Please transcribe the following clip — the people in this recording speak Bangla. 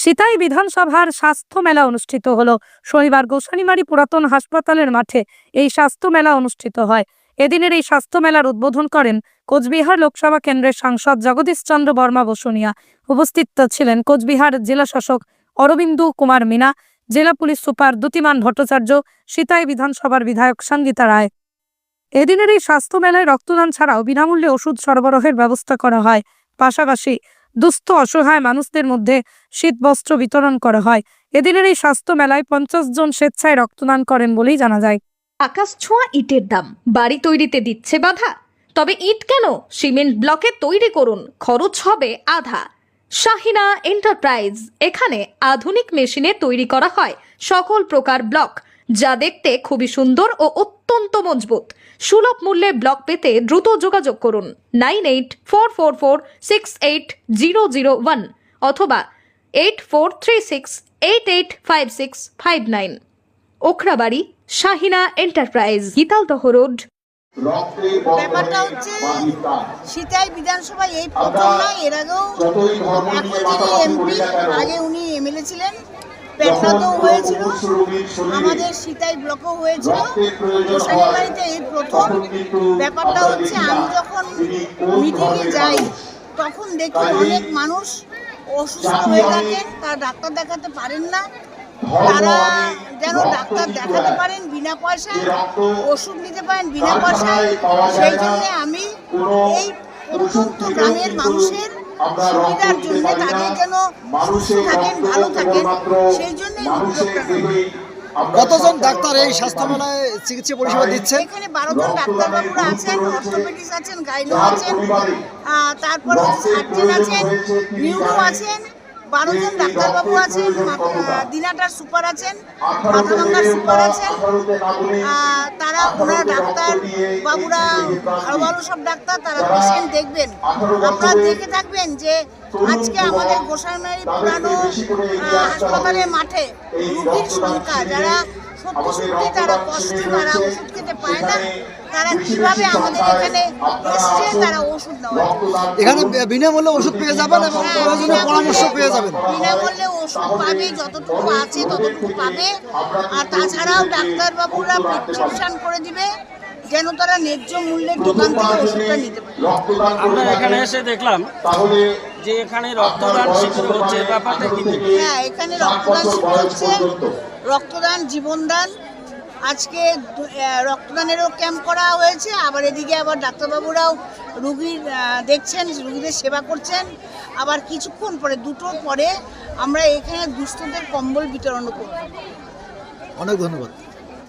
সিতাই বিধানসভার স্বাস্থ্য মেলা অনুষ্ঠিত হলো। শনিবার গোসানিমারি পুরাতন হাসপাতালের মাঠে এই স্বাস্থ্য মেলা অনুষ্ঠিত হয়। এদিনের এই স্বাস্থ্য মেলার উদ্বোধন করেন কোচবিহার লোকসভা কেন্দ্রের সাংসদ জগদীশ চন্দ্র বর্মা বসুনিয়া। উপস্থিত ছিলেন কোচবিহার জেলা শাসক অরবিন্দু কুমার মিনা, জেলা পুলিশ সুপার দ্যুতিমান ভট্টাচার্য, সিতাই বিধানসভার বিধায়ক সঙ্গীতা রায়। এদিনের এই স্বাস্থ্য মেলায় রক্তদান ছাড়াও বিনামূল্যে ওষুধ সরবরাহের ব্যবস্থা করা হয়। পাশাপাশি দুস্থ অসহায় মানুষদের মধ্যে শীতবস্ত্র বিতরণ করা হয়। এদিনের এই স্বাস্থ্য মেলায় পঞ্চাশ জন স্বেচ্ছায় রক্তদান করেন বলেই জানা যায়। আকাশ ছোঁয়া ইটের দাম, বাড়ি তৈরিতে দিচ্ছে বাধা। তবে ইট কেন? সিমেন্ট ব্লকে তৈরি করুন, খরচ হবে আধা। শাহিনা এন্টারপ্রাইজ, এখানে আধুনিক মেশিনে তৈরি করা হয় সকল প্রকার ব্লক। যা দেখতে খুবই সুন্দর ও অত্যন্ত মজবুত। সুলভ মূল্যে ব্লক পেতে দ্রুত যোগাযোগ করুন nine eight four four four six eight zero zero one অথবা eight four three six eight eight five six five nine. Okhrabari Shahina enterprise Gitaldaha road. ব্যাপারটা হচ্ছে সিতাই বিধানসভায় এই প্রথম নয় এর আগেও এখন এমপি আগে উনি এমএলএ ছিলেন। পেটলাতেও হয়েছিল আমাদের সিতাই ব্লকেও হয়েছিল। গোসাইবাড়িতে এই প্রথম ব্যাপারটা হচ্ছে আমি যখন মিটিংয়ে যাই তখন দেখি অনেক মানুষ অসুস্থ হয়ে থাকেন তারা ডাক্তার দেখাতে পারেন না তারা যেন ডাক্তার দেখাতে পারেন। বিনা পয়সায় ওষুধ নিতে পারেন বিনা পয়সায়। সেই জন্য আমি এই প্রত্যন্ত গ্রামের মানুষের সুবিধার জন্য তাদের যেন সুস্থ থাকেন ভালো থাকেন সেই জন্য এই উদ্যোগটা কতজন ডাক্তার এই স্বাস্থ্য মেলায় চিকিৎসা পরিষেবা দিচ্ছে এখানে বারো জন ডাক্তারবাবুরা আছেন অর্থোপেডিক্স আছেন গাইনো আছেন আহ, তারপরে সার্জেন আছেন নিউরো আছেন বারো জন ডাক্তারবাবু আছেন দিনাটার সুপার আছেন মাথাভাঙ্গার সুপার আছেন আহ, তারা ওনারা ডাক্তার বাবুরা ভালো ভালো সব ডাক্তার তারা পেশেন্ট দেখবেন। আপনারা দেখে থাকবেন যে আজকে আমাদের গোসাইমারি পুরানো হাসপাতালের মাঠে রুগীর সংখ্যা যারা সত্যি সত্যি তারা কষ্ট তারা ওষুধ খেতে পায় না তারা কীভাবে আমাদের এখানে এসছে তারা ওষুধ নেওয়া এখানে বিনামূল্যে ওষুধ পেয়ে যাবেন এবং প্রয়োজনীয় পরামর্শ পেয়ে যাবেন। বিনামূল্যে ওষুধ পাবে যতটুকু আছে ততটুকু পাবে। আর তাছাড়াও ডাক্তারবাবুরা প্রেসক্রিপশন করে দিবে যেন তারা ন্যায্য মূল্যের দোকান থেকে ওষুধটা নিতে পারে। আমরা এখানে এসে দেখলাম যে এখানে রক্তদান শিবির হচ্ছে ব্যাপারটা কি? হ্যাঁ এখানে রক্তদান শিবির হচ্ছে রক্তদান জীবনদান। আজকে দু- রক্তদানেরও ক্যাম্প করা হয়েছে আবার এদিকে আবার ডাক্তারবাবুরাও রুগীর দেখছেন রুগীদের সেবা করছেন। আবার কিছুক্ষণ পরে দুটোর পরে আমরা এখানে দুস্থদের কম্বল বিতরণ করব। অনেক ধন্যবাদ।